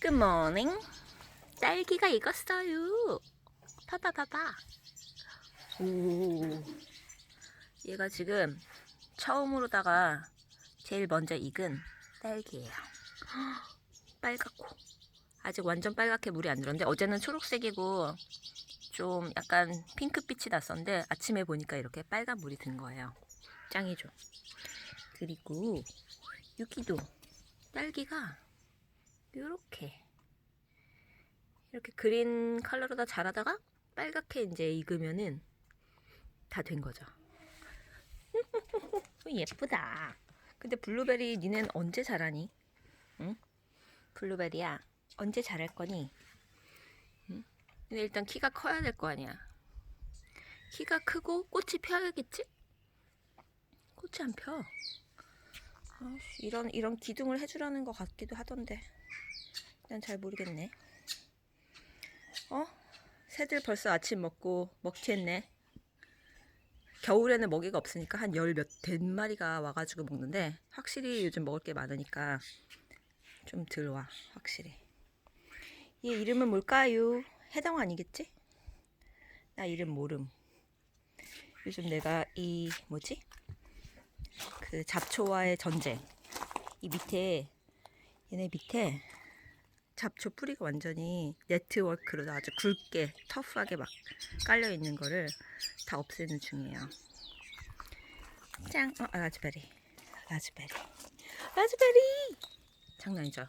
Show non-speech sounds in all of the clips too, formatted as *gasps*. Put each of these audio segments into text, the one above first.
굿모닝. 딸기가 익었어요. 봐봐, 봐봐. 오. 얘가 지금 처음으로다가 제일 먼저 익은 딸기예요. *gasps* 빨갛고. 아직 완전 빨갛게 물이 안 들었는데 어제는 초록색이고 좀 약간 핑크빛이 났었는데 아침에 보니까 이렇게 빨간 물이 든 거예요. 짱이죠. 그리고 여기도 딸기가 이렇게 이렇게 그린 컬러로 다 자라다가 빨갛게 이제 익으면은 다 된 거죠. *laughs* 예쁘다. 근데 블루베리 니넨 언제 자라니? 응? 블루베리야 언제 자랄 거니? 응? 일단 키가 커야 될 거 아니야. 키가 크고 꽃이 펴야겠지? 꽃이 안 펴. 이런 이런 기둥을 해주라는 것 같기도 하던데. 난 잘 모르겠네. 어? 새들 벌써 아침 먹고 먹튀했네. 겨울에는 먹이가 없으니까 한 열 몇 된 마리가 와가지고 먹는데 확실히 요즘 먹을 게 많으니까 좀 들와 확실히. 얘 이름은 뭘까요? 해당 아니겠지? 나 이름 모름. 요즘 내가 이 뭐지? 그 잡초와의 전쟁. 이 밑에 얘네 밑에 잡초 뿌리가 완전히 네트워크로 아주 굵게 터프하게 막 깔려 있는 거를 다 없애는 중이에요. 짱, 어, 아, 라즈베리, 라즈베리, 라즈베리. 장난이죠.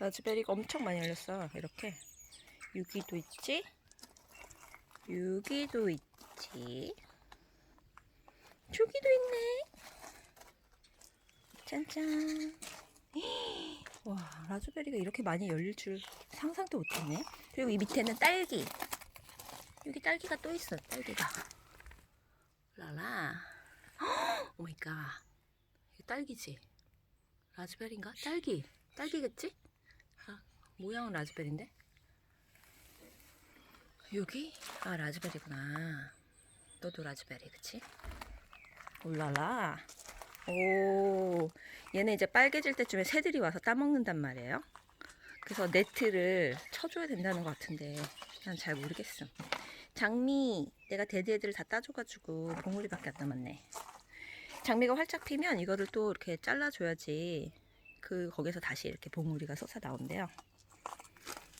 라즈베리가 엄청 많이 열렸어. 이렇게 여기도 있지, 여기도 있지, 저기도 있네. 짠짠. *gasps* 와, 라즈베리가 이렇게 많이 열릴 줄 상상도 못했네. 그리고 이 밑에는 딸기. 여기 딸기가 또 있어, 딸기가. 라라. 오 마이 갓. 이거 딸기지? 라즈베리인가? 딸기. 딸기겠지? 아, 모양은 라즈베리인데? 여기? 아, 라즈베리구나. 너도 라즈베리, 그치? 올라라. 오, 얘네 이제 빨개질 때쯤에 새들이 와서 따먹는단 말이에요. 그래서 네트를 쳐줘야 된다는 것 같은데 난 잘 모르겠어. 장미 내가 대디 애들을 다 따줘가지고 봉우리밖에 안 남았네. 장미가 활짝 피면 이거를 또 이렇게 잘라줘야지 그 거기서 다시 이렇게 봉우리가 솟아 나온대요.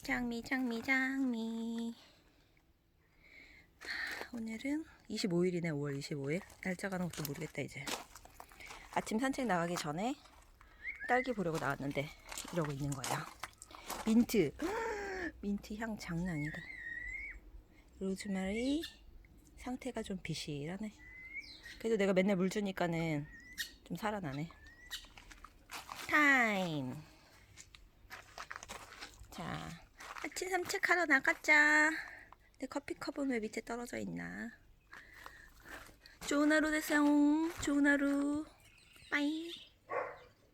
장미 장미 장미. 하, 오늘은 25일이네 5월 25일 날짜 가는 것도 모르겠다 이제. 아침 산책 나가기 전에 딸기 보려고 나왔는데 이러고 있는 거예요. 민트. *gasps* 민트 향 장난 아니다. 로즈마리 상태가 좀 비실하네. 그래도 내가 맨날 물 주니까는 좀 살아나네. 타임. 자, 아침 산책하러 나가자. 내 커피컵은 왜 밑에 떨어져 있나? 좋은 하루 되세요. 좋은 하루. 빠이.